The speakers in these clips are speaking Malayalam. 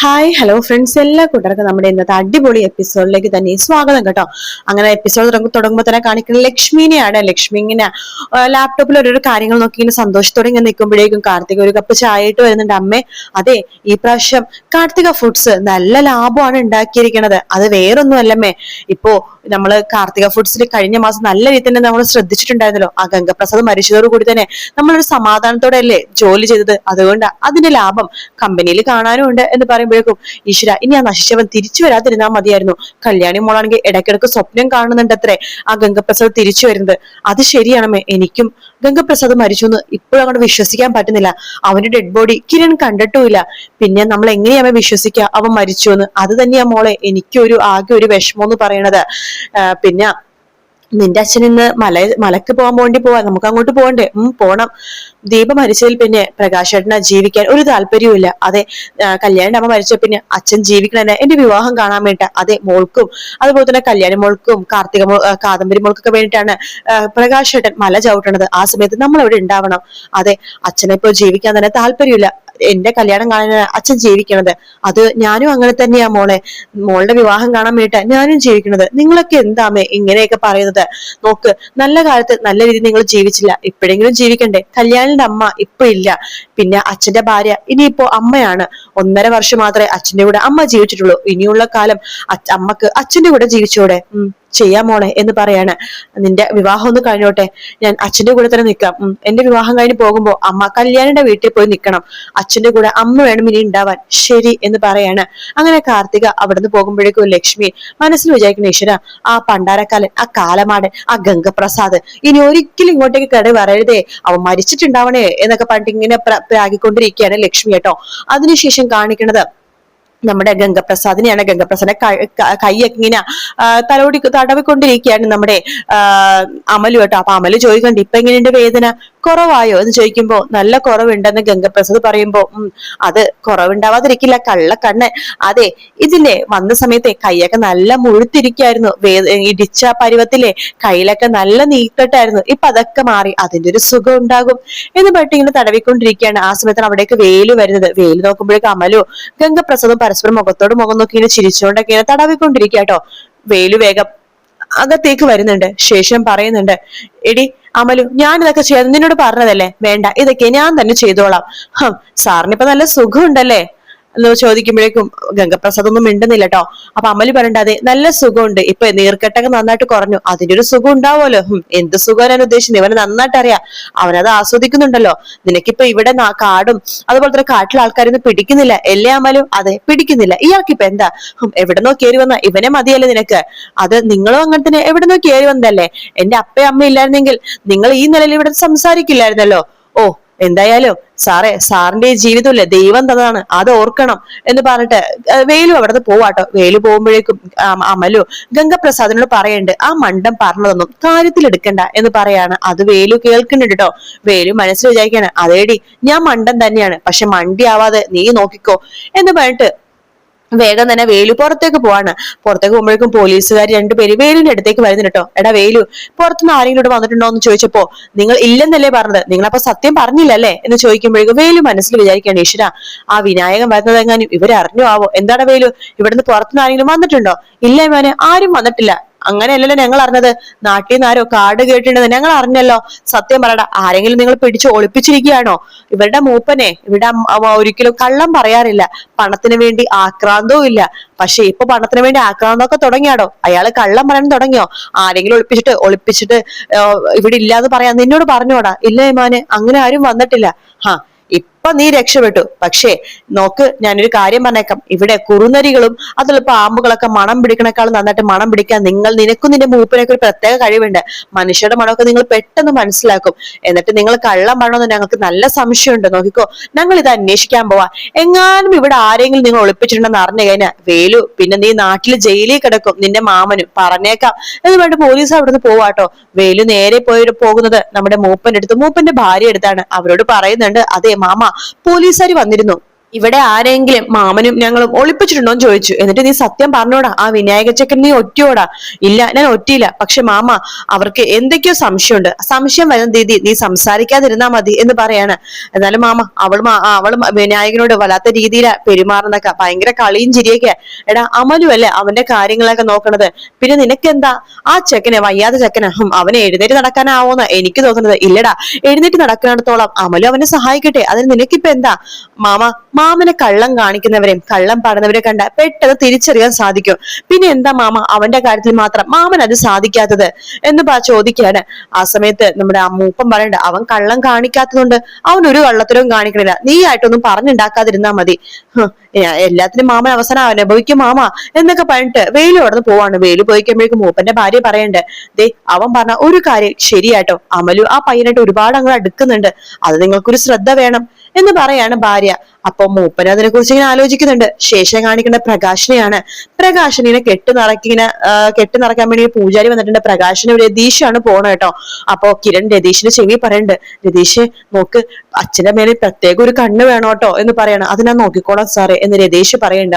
ഹായ് ഹലോ ഫ്രണ്ട്സ് എല്ലാ കൂട്ടർക്കും നമ്മുടെ ഇന്നത്തെ അടിപൊളി എപ്പിസോഡിലേക്ക് തന്നെ സ്വാഗതം കേട്ടോ. അങ്ങനെ എപ്പിസോഡ് തുടങ്ങുമ്പോൾ തന്നെ കാണിക്കുന്ന ലക്ഷ്മിനെയാണ്. ലക്ഷ്മി ഇങ്ങനെ ലാപ്ടോപ്പിൽ ഓരോരോ കാര്യങ്ങൾ നോക്കി ഇങ്ങനെ സന്തോഷത്തോടെ ഇങ്ങനെ നിൽക്കുമ്പോഴേക്കും കാർത്തിക ഒരു കപ്പ് ചായ ഇട്ട് വരുന്നുണ്ട്. അമ്മേ അതെ ഈ പ്രാവശ്യം കാർത്തിക ഫുഡ്സ് നല്ല ലാഭമാണ് ഉണ്ടാക്കിയിരിക്കുന്നത് അത് വേറൊന്നും അല്ലമ്മേ ഇപ്പോ നമ്മൾ കാർത്തിക ഫുഡ്സിൽ കഴിഞ്ഞ മാസം നല്ല രീതിയിൽ തന്നെ നമ്മൾ ശ്രദ്ധിച്ചിട്ടുണ്ടായിരുന്നല്ലോ. ആ ഗംഗപ്രസാദ് മരിച്ചതോടു കൂടി തന്നെ നമ്മളൊരു സമാധാനത്തോടെ അല്ലേ ജോലി ചെയ്തത്. അതുകൊണ്ട് അതിന്റെ ലാഭം കമ്പനിയിൽ കാണാനും ഉണ്ട് എന്ന് പറയുമ്പോഴേക്കും ഈശ്വര ഇനി ആ നശിച്ചവൻ തിരിച്ചു വരാതിരുന്നാൽ മതിയായിരുന്നു. കല്യാണി മോളാണെങ്കിൽ ഇടയ്ക്കിടയ്ക്ക് സ്വപ്നം കാണുന്നുണ്ട് അത്രേ ആ ഗംഗപ്രസാദ് തിരിച്ചു വരുന്നത്. അത് ശരിയാണമേ എനിക്കും ഗംഗപ്രസാദ് മരിച്ചു എന്ന് ഇപ്പോഴും അങ്ങോട്ട് വിശ്വസിക്കാൻ പറ്റുന്നില്ല. അവന്റെ ഡെഡ് ബോഡി കിരൺ കണ്ടിട്ടുമില്ല. പിന്നെ നമ്മൾ എങ്ങനെയാ വിശ്വസിക്കുക? അവൻ മരിച്ചു എന്ന് അത് തന്നെയാ മോളെ എനിക്കൊരു ആകെ ഒരു വിഷമം എന്ന് പറയണത് പിന്നെ നിന്റെ അച്ഛൻ ഇന്ന് മല മലക്ക് പോകാൻ വേണ്ടി പോവാ. നമുക്ക് അങ്ങോട്ട് പോകണ്ടേ? ഉം പോണം. ദീപ മരിച്ചതിൽ പിന്നെ പ്രകാശേട്ടന് ജീവിക്കാൻ ഒരു താല്പര്യവുമില്ല അതെ കല്യാണിന്റെ അമ്മ മരിച്ച പിന്നെ അച്ഛൻ ജീവിക്കണ എന്റെ വിവാഹം കാണാൻ വേണ്ട അതെ മോൾക്കും അതുപോലെ തന്നെ കല്യാണി മോൾക്കും കാർത്തിക ആ, കാദംബരി മോൾക്കൊക്കെ വേണ്ടിയിട്ടാണ് പ്രകാശേട്ടൻ മല ചവിട്ടണത്. ആ സമയത്ത് നമ്മൾ അവിടെ ഉണ്ടാവണം. അതെ അച്ഛനെ ഇപ്പോൾ ജീവിക്കാൻ തന്നെ താല്പര്യമില്ല. എന്റെ കല്യാണം കാണാൻ അച്ഛൻ ജീവിക്കണത്. അത് ഞാനും അങ്ങനെ തന്നെയാ മോളെ. മോളുടെ വിവാഹം കാണാൻ വേണ്ടിട്ട് ഞാനും ജീവിക്കണത്. നിങ്ങളൊക്കെ എന്താമേ ഇങ്ങനെയൊക്കെ പറയുന്നത്? നോക്ക് നല്ല കാലത്ത് നല്ല രീതിയിൽ നിങ്ങൾ ജീവിച്ചില്ല. ഇപ്പോഴെങ്കിലും ജീവിക്കണ്ടേ? കല്യാണിന്റെ അമ്മ ഇപ്പൊ ഇല്ല. പിന്നെ അച്ഛന്റെ ഭാര്യ ഇനിയിപ്പോ അമ്മയാണ്. ഒന്നര വർഷം മാത്രമേ അച്ഛന്റെ കൂടെ അമ്മ ജീവിച്ചിട്ടുള്ളൂ. ഇനിയുള്ള കാലം അമ്മയ്ക്ക് അച്ഛന്റെ കൂടെ ജീവിച്ചൂടെ? ചെയ്യാം മോളെ എന്ന് പറയാണ്. നിന്റെ വിവാഹം ഒന്ന് കഴിഞ്ഞോട്ടെ. ഞാൻ അച്ഛന്റെ കൂടെ തന്നെ നിൽക്കാം. എന്റെ വിവാഹം കഴിഞ്ഞ് പോകുമ്പോ അമ്മ കല്യാണിന്റെ വീട്ടിൽ പോയി നിൽക്കണം. അച്ഛന്റെ കൂടെ അമ്മ വേണം ഇനി ഉണ്ടാവാൻ. ശരി എന്ന് പറയാണ്. അങ്ങനെ കാർത്തിക അവിടുന്ന് പോകുമ്പോഴേക്കും ലക്ഷ്മി മനസ്സിൽ വിചാരിക്കുന്ന ഈശ്വര ആ പണ്ടാരക്കാലൻ ആ കാലമാടൻ ആ ഗംഗപ്രസാദ് ഇനി ഒരിക്കലും ഇങ്ങോട്ടേക്ക് കട വരരുതേ. അവൻ മരിച്ചിട്ടുണ്ടാവണേ എന്നൊക്കെ പറഞ്ഞിട്ട് ഇങ്ങനെ പ്ര- പ്രാഗിക്കൊണ്ടിരിക്കുകയാണ് ലക്ഷ്മി കേട്ടോ. അതിനുശേഷം കാണിക്കുന്നത് നമ്മുടെ ഗംഗപ്രസാദിനെയാണ് ഗംഗപ്രസാദിനെ കൈയൊക്കെ ഇങ്ങനെ തലോടി തടവിക്കൊണ്ടിരിക്കുകയാണ് നമ്മുടെ അമലു കേട്ടോ. അപ്പൊ അമൽ ചോദിക്കണ്ട് ഇപ്പൊ എങ്ങനെയുണ്ട് വേദന? കുറവായോ എന്ന് ചോദിക്കുമ്പോൾ നല്ല കുറവുണ്ടെന്ന് ഗംഗപ്രസാദ് പറയുമ്പോൾ അത് കുറവുണ്ടാവാതിരിക്കില്ല കള്ളക്കണ്ണ്. അതെ ഇതില്ലേ വന്ന സമയത്തെ കൈയൊക്കെ നല്ല മുഴുത്തിരിക്കായിരുന്നു. ഇടിച്ച പരുവത്തിലെ കയ്യിലൊക്കെ നല്ല നീക്കട്ടായിരുന്നു ഇപ്പൊ അതൊക്കെ മാറി അതിന്റെ ഒരു സുഖം ഉണ്ടാകും എന്ന് പറഞ്ഞിട്ട് ഇങ്ങനെ തടവിക്കൊണ്ടിരിക്കുകയാണ്. ആ സമയത്താണ് അവിടേക്ക് വെയിൽ വരുന്നത്. വെയിൽ നോക്കുമ്പോഴേക്ക് അമലു ഗംഗപ്രസാദും പരസ്പരം മുഖത്തോട് മുഖം നോക്കി ഇങ്ങനെ ചിരിച്ചുകൊണ്ടൊക്കെ ഇങ്ങനെ തടവിക്കൊണ്ടിരിക്കുക കേട്ടോ വേലു വേഗം അകത്തേക്ക് വരുന്നുണ്ട്. ശേഷം പറയുന്നുണ്ട് എടി അമലു ഞാൻ ഇതൊക്കെ ചെയ്യാൻ നിന്നോട് പറഞ്ഞതല്ലേ? വേണ്ട ഇതൊക്കെ ഞാൻ തന്നെ ചെയ്തോളാം. ഹം സാറിനിപ്പോ നല്ല സുഖമുണ്ടല്ലേ? എന്ന് ചോദിക്കുമ്പോഴേക്കും ഗംഗപ്രസാദ് ഒന്നും മിണ്ടുന്നില്ല കേട്ടോ അപ്പൊ അമൽ പറയണ്ട അതെ നല്ല സുഖമുണ്ട്. ഇപ്പൊ നീർക്കെട്ടൊക്കെ നന്നായിട്ട് കുറഞ്ഞു. അതിന്റെ ഒരു സുഖം ഉണ്ടാവുമല്ലോ. എന്ത് സുഖം ഞാൻ ഉദ്ദേശിച്ചത്? ഇവന് നന്നായിട്ട് അറിയാം. അവനത് ആസ്വദിക്കുന്നുണ്ടല്ലോ. നിനക്കിപ്പോ ഇവിടെ കാടും അതുപോലെ തന്നെ കാട്ടിലെ ആൾക്കാരൊന്നും പിടിക്കുന്നില്ല. എല്ലേ അമലു? അതെ പിടിക്കുന്നില്ല. ഇയാൾക്കിപ്പോ എന്താ? എവിടെ എവിടെന്നോ കയറി വന്ന ഇവനെ മതിയല്ലേ നിനക്ക്? അത് നിങ്ങളും അങ്ങനെ തന്നെ എവിടെന്നോ കയറി വന്നതല്ലേ? എന്റെ അപ്പയും അമ്മ ഇല്ലായിരുന്നെങ്കിൽ നിങ്ങൾ ഈ നിലയിൽ ഇവിടെ സംസാരിക്കില്ലായിരുന്നല്ലോ. ഓ എന്തായാലും സാറേ സാറിന്റെ ജീവിതമല്ലേ ദൈവം തന്നതാണ്. അത് ഓർക്കണം എന്ന് പറഞ്ഞിട്ട് ആ, അവിടെ പോവാട്ടോ. വേലു പോകുമ്പോഴേക്കും അമലു ഗംഗപ്രസാദിനോട് പറയണ്ട് ആ മണ്ടം പറഞ്ഞതൊന്നും കാര്യത്തിലെടുക്കണ്ട എന്ന് പറയാണ്. അത് വേലു കേൾക്കുന്നുണ്ട് കേട്ടോ വേലു മനസ്സിൽ വിചാരിക്കാണ് അതേടി ഞാൻ മണ്ടൻ തന്നെയാണ് പക്ഷെ മണ്ടി ആവാതെ നീ നോക്കിക്കോ എന്ന് പറഞ്ഞിട്ട് വേഗം തന്നെ വേലു പുറത്തേക്ക് പോവാണ്. പുറത്തേക്ക് പോകുമ്പോഴേക്കും പോലീസുകാർ രണ്ടുപേര് വേലുവിന്റെ അടുത്തേക്ക് വരുന്നുണ്ട് കേട്ടോ. എടാ വേലു പുറത്തുനിന്ന് ആരെങ്കിലും ഇവിടെ വന്നിട്ടുണ്ടോ എന്ന് ചോദിച്ചപ്പോ നിങ്ങൾ ഇല്ലെന്നല്ലേ പറഞ്ഞത്? നിങ്ങൾ അപ്പൊ സത്യം പറഞ്ഞില്ലല്ലേ? എന്ന് ചോദിക്കുമ്പോഴേക്കും വേലു മനസ്സിൽ വിചാരിക്കുകയാണ് ഈശ്വര ആ വിനായകൻ വരുന്നത് എങ്ങാനും ഇവരറിഞ്ഞു ആവോ? എന്താണ് വേലു ഇവിടുന്ന് പുറത്തുനിന്ന് ആരെങ്കിലും വന്നിട്ടുണ്ടോ? ഇല്ല മോനെ ആരും വന്നിട്ടില്ല. അങ്ങനെയല്ലല്ലോ ഞങ്ങൾ അറിഞ്ഞത് നാട്ടിൽ നിന്ന് ആരോ കാട് കേട്ടിട്ടുണ്ടെന്ന് ഞങ്ങൾ അറിഞ്ഞല്ലോ. സത്യം പറയട ആരെങ്കിലും നിങ്ങൾ പിടിച്ച് ഒളിപ്പിച്ചിരിക്കുകയാണോ? ഇവരുടെ മൂപ്പനെ ഇവിടെ ഒരിക്കലും കള്ളം പറയാറില്ല. പണത്തിന് വേണ്ടി ആക്രാന്തവും ഇല്ല. പക്ഷെ ഇപ്പൊ പണത്തിന് വേണ്ടി ആക്രാന്തമൊക്കെ തുടങ്ങിയാടോ? അയാൾ കള്ളം പറയാൻ തുടങ്ങിയോ? ആരെങ്കിലും ഒളിപ്പിച്ചിട്ട് ഒളിപ്പിച്ചിട്ട് ഇവിടെ ഇല്ലാന്ന് പറയാൻ നിന്നോട് പറഞ്ഞോടാ. ഇല്ല ഇമാന് അങ്ങനെ ആരും വന്നിട്ടില്ല. ഹാ ഇപ്പൊ നീ രക്ഷപ്പെട്ടു. പക്ഷേ നോക്ക് ഞാനൊരു കാര്യം പറഞ്ഞേക്കാം. ഇവിടെ കുറുനരികളും അതുപോലെ പാമ്പുകളൊക്കെ മണം പിടിക്കണേക്കാൾ നന്നായിട്ട് മണം പിടിക്കാൻ നിങ്ങൾ നിനക്കും നിന്റെ മൂപ്പിനൊക്കെ ഒരു പ്രത്യേക കഴിവുണ്ട്. മനുഷ്യരുടെ മണമൊക്കെ നിങ്ങൾ പെട്ടെന്ന് മനസ്സിലാക്കും. എന്നിട്ട് നിങ്ങൾ കള്ളം പറഞ്ഞെന്ന് ഞങ്ങൾക്ക് നല്ല സംശയമുണ്ട്. നോക്കിക്കോ ഞങ്ങൾ ഇത് അന്വേഷിക്കാൻ പോവാ. എങ്ങാനും ഇവിടെ ആരെങ്കിലും നിങ്ങൾ ഒളിപ്പിച്ചിട്ടുണ്ടെന്ന് അറിഞ്ഞു കഴിഞ്ഞാൽ വേലു പിന്നെ നീ നാട്ടിൽ ജയിലിൽ കിടക്കും. നിന്റെ മാമനും പറഞ്ഞേക്കാം. എന്ന് വേണ്ട പോലീസ് അവിടുന്ന് പോവാട്ടോ വേലു നേരെ പോയി പോകുന്നത് നമ്മുടെ മൂപ്പന്റെ അടുത്ത്. മൂപ്പന്റെ ഭാര്യ അടുത്താണ്. അവരോട് പറയുന്നുണ്ട് അതെ മാമ പോലീസുകാർ വന്നിരുന്നു. ഇവിടെ ആരെങ്കിലും മാമനും ഞങ്ങളും ഒളിപ്പിച്ചിട്ടുണ്ടോ എന്ന് ചോദിച്ചു. എന്നിട്ട് നീ സത്യം പറഞ്ഞോടാ. ആ വിനായക ചക്കൻ നീ ഒറ്റയോടാ. ഇല്ല ഞാൻ ഒറ്റയില്ല. പക്ഷെ മാമ അവർക്ക് എന്തൊക്കെയോ സംശയമുണ്ട്. സംശയം വരുന്ന ദീദി നീ സംസാരിക്കാതിരുന്നാ മതി എന്ന് പറയാണ്. എന്നാലും മാമ അവൾ അവൾ വിനായകനോട് വല്ലാത്ത രീതിയിലാ പെരുമാറുന്നൊക്കെ. ഭയങ്കര കളിയും ചിരിയൊക്കെ. എടാ അമലു അല്ലേ അവന്റെ കാര്യങ്ങളൊക്കെ നോക്കണത്? പിന്നെ നിനക്കെന്താ? ആ ചെക്കനെ വയ്യാതെ ചെക്കനെ അവനെ എഴുന്നേറ്റ് നടക്കാനാവോന്ന് എനിക്ക് തോന്നുന്നത് ഇല്ലടാ. എഴുന്നേറ്റ് നടക്കുന്നിടത്തോളം അമലു അവനെ സഹായിക്കട്ടെ. അതിന് നിനക്കിപ്പോ എന്താ മാമ മാമനെ കള്ളം കാണിക്കുന്നവരെയും കള്ളം പറഞ്ഞവരെ കണ്ട പെട്ടെന്ന് തിരിച്ചറിയാൻ സാധിക്കും. പിന്നെ എന്താ മാമ? അവന്റെ കാര്യത്തിൽ മാത്രം മാമൻ അത് സാധിക്കാത്തത്? എന്ന് പാ ചോദിക്കാണ് ആ സമയത്ത് നമ്മുടെ അമ്മൂപ്പം പറയണ്ട അവൻ കള്ളം കാണിക്കാത്തതുകൊണ്ട് അവൻ ഒരു കള്ളത്തരവും കാണിക്കണില്ല. നീ ആയിട്ടൊന്നും പറഞ്ഞുണ്ടാക്കാതിരുന്നാ മതി. എല്ലാത്തിനും മാമൻ അവസാനം അനുഭവിക്കും മാമ എന്നൊക്കെ പറഞ്ഞിട്ട് വെയിൽ കടന്ന് പോവാണ്. വെയിൽ പോയിക്കുമ്പോഴേക്കും മൂപ്പന്റെ ഭാര്യ പറയണ്ട് ദേ അവൻ പറഞ്ഞ ഒരു കാര്യം ശരിയാട്ടോ. അമലു ആ പയ്യനായിട്ട് ഒരുപാട് അങ്ങ് അടുക്കുന്നുണ്ട്. അത് നിങ്ങൾക്കൊരു ശ്രദ്ധ വേണം. എന്ന് പറയാണ് ഭാര്യ. അപ്പൊ മൂപ്പൻ അതിനെ കുറിച്ച് ഇങ്ങനെ ആലോചിക്കുന്നുണ്ട്. ശേഷം കാണിക്കുന്ന പ്രകാശനെയാണ്. പ്രകാശനെ കെട്ട് നിറക്കിങ്ങനെ കെട്ട് നിറക്കാൻ വേണ്ടി പൂജാരി വന്നിട്ടുണ്ട്. പ്രകാശന് രതീഷാണ് പോണ കേട്ടോ. അപ്പൊ കിരൺ രതീഷിന്റെ ചെവി പറയണ്ട്. രതീഷ് നോക്ക് അച്ഛന്റെ മേലെ പ്രത്യേക ഒരു കണ്ണ് വേണം കേട്ടോ എന്ന് പറയണം. അത് നോക്കിക്കോളാം സാറേ എന്ന് രതീഷ് പറയണ്ട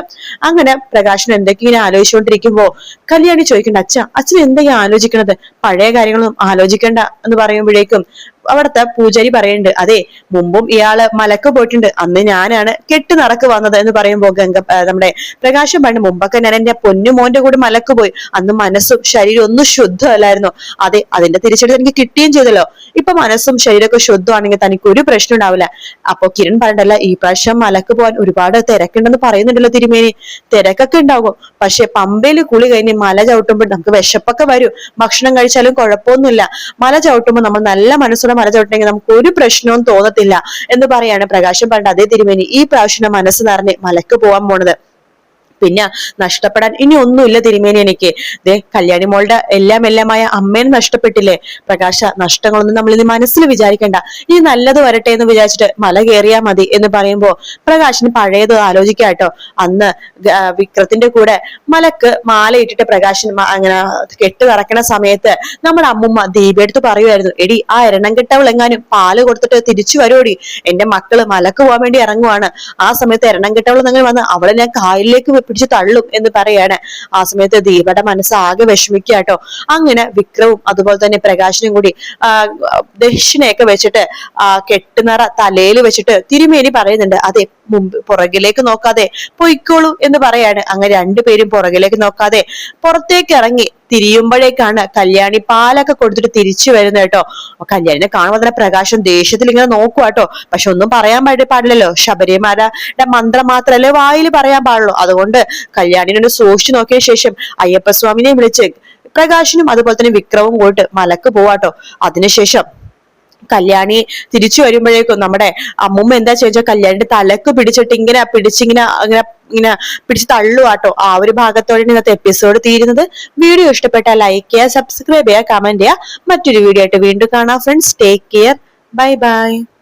അങ്ങനെ പ്രകാശൻ എന്തൊക്കെ ഇങ്ങനെ ആലോചിച്ചുകൊണ്ടിരിക്കുമ്പോ കല്യാണി ചോദിക്കണ്ട അച്ഛ അച്ഛൻ എന്തൊക്കെയാ ആലോചിക്കണത്? പഴയ കാര്യങ്ങളൊന്നും ആലോചിക്കണ്ട എന്ന് പറയുമ്പോഴേക്കും അവിടുത്തെ പൂജാരി പറയുന്നുണ്ട് അതെ മുമ്പും ഇയാൾ മലക്ക് പോയിട്ടുണ്ട്. അന്ന് ഞാനാണ് കെട്ട് നടക്ക് വന്നത് എന്ന് പറയുമ്പോ ഗംഗ നമ്മുടെ പ്രകാശം പണ്ട് മുമ്പൊക്കെ ഞാൻ എന്റെ പൊന്നു മോന്റെ കൂടെ മലക്ക് പോയി. അന്ന് മനസ്സും ശരീരം ഒന്നും ശുദ്ധമല്ലായിരുന്നു. അതെ അതിന്റെ തിരിച്ചടി എനിക്ക് കിട്ടുകയും ചെയ്തല്ലോ. ഇപ്പൊ മനസ്സും ശരീരമൊക്കെ ശുദ്ധമാണെങ്കിൽ തനിക്ക് ഒരു പ്രശ്നം ഉണ്ടാവില്ല. അപ്പൊ കിരൺ പറഞ്ഞല്ല ഈ പ്രാവശ്യം മലക്ക് പോകാൻ ഒരുപാട് തിരക്കുണ്ടെന്ന് പറയുന്നുണ്ടല്ലോ തിരുമേനി. തിരക്കൊക്കെ ഉണ്ടാകും. പക്ഷെ പമ്പയിൽ കുളി കഴിഞ്ഞ് മല ചവിട്ടുമ്പോൾ നമുക്ക് വിശപ്പൊക്കെ വരും. ഭക്ഷണം കഴിച്ചാലും കുഴപ്പമൊന്നുമില്ല. മല ചവിട്ടുമ്പോൾ നമ്മൾ നല്ല മനസ്സോടെ മല ചവിട്ടണമെങ്കിൽ നമുക്ക് ഒരു പ്രശ്നവും തോന്നത്തില്ല എന്ന് പറയാണ് പ്രകാശം പണ്ട് അതേ തിരുമേനി ഈ പ്രാവശ്യം മനസ്സ് നിറഞ്ഞ് മലക്ക് പോകാൻ പോണത്. പിന്നെ നഷ്ടപ്പെടാൻ ഇനി ഒന്നുമില്ല തിരുമേനി എനിക്ക്. ദേ കല്യാണി മോളുടെ എല്ലാം എല്ലാമായ അമ്മേനെ നഷ്ടപ്പെട്ടില്ലേ? പ്രകാശ നഷ്ടങ്ങളൊന്നും നമ്മൾ ഇനി മനസ്സിൽ വിചാരിക്കണ്ട. ഇനി നല്ലത് വരട്ടെ എന്ന് വിചാരിച്ചിട്ട് മല കയറിയാ മതി എന്ന് പറയുമ്പോ പ്രകാശിന് പഴയത് ആലോചിക്കാട്ടോ അന്ന് വിക്രത്തിന്റെ കൂടെ മലക്ക് മാല ഇട്ടിട്ട് പ്രകാശൻ അങ്ങനെ കെട്ട് കറക്കണ സമയത്ത് നമ്മുടെ അമ്മുമ്മ ദീപയെടുത്ത് പറയുമായിരുന്നു എടി ആ എരണം കെട്ടവൾ എങ്ങാനും പാൽ കൊടുത്തിട്ട് തിരിച്ചു വരോടി എന്റെ മക്കൾ മലക്ക് പോകാൻ വേണ്ടി ഇറങ്ങുവാണ്. ആ സമയത്ത് എരണം കെട്ടവൾ നിങ്ങൾ വന്ന് അവളെ ഞാൻ കായലിലേക്ക് പിടിച്ച് തള്ളും എന്ന് പറയാണ്. ആ സമയത്ത് ദീപയുടെ മനസ്സ് ആകെ വിഷമിക്കുക കേട്ടോ. അങ്ങനെ വിക്രവും അതുപോലെ തന്നെ പ്രകാശനും കൂടി ദക്ഷിണയൊക്കെ വെച്ചിട്ട് ആ കെട്ടുനിറ തലയിൽ വെച്ചിട്ട് തിരുമേനി പറയുന്നുണ്ട് അതെ മുമ്പ് പുറകിലേക്ക് നോക്കാതെ പൊയ്ക്കോളൂ എന്ന് പറയാണ്. അങ്ങനെ രണ്ടുപേരും പുറകിലേക്ക് നോക്കാതെ പുറത്തേക്ക് ഇറങ്ങി തിരിയുമ്പോഴേക്കാണ് കല്യാണി പാലൊക്കെ കൊടുത്തിട്ട് തിരിച്ചു വരുന്നത് കേട്ടോ. കല്യാണിനെ കാണുമ്പോൾ തന്നെ പ്രകാശം ദേഷ്യത്തിൽ ഇങ്ങനെ നോക്കുക കേട്ടോ. പക്ഷെ ഒന്നും പറയാൻ പാടി പാടില്ലല്ലോ. ശബരിമാലയുടെ മന്ത്രം മാത്രമല്ലേ വായിൽ പറയാൻ പാടുള്ളൂ. അതുകൊണ്ട് കല്യാണിനെ സൂക്ഷിച്ചു നോക്കിയ ശേഷം അയ്യപ്പസ്വാമിനെ വിളിച്ച് പ്രകാശിനും അതുപോലെ തന്നെ വിക്രവും കൂട്ട് മലക്ക് പോവാട്ടോ അതിനുശേഷം കല്യാണി തിരിച്ചു വരുമ്പോഴേക്കും നമ്മുടെ അമ്മുമ്മ എന്താ ചോദിച്ചാൽ കല്യാണിന്റെ തലക്ക് പിടിച്ചിട്ട് ഇങ്ങനെ പിടിച്ചിങ്ങനെ അങ്ങനെ ഇങ്ങനെ പിടിച്ച് തള്ളുവാട്ടോ ആ ഒരു ഭാഗത്തോടെ ഇന്നത്തെ എപ്പിസോഡ് തീരുന്നത്. വീഡിയോ ഇഷ്ടപ്പെട്ടാൽ ലൈക്ക് ചെയ്യുക സബ്സ്ക്രൈബ് ചെയ്യുക കമന്റ് ചെയ്യുക മറ്റൊരു വീഡിയോ ആയിട്ട് വീണ്ടും കാണാം friends take care bye bye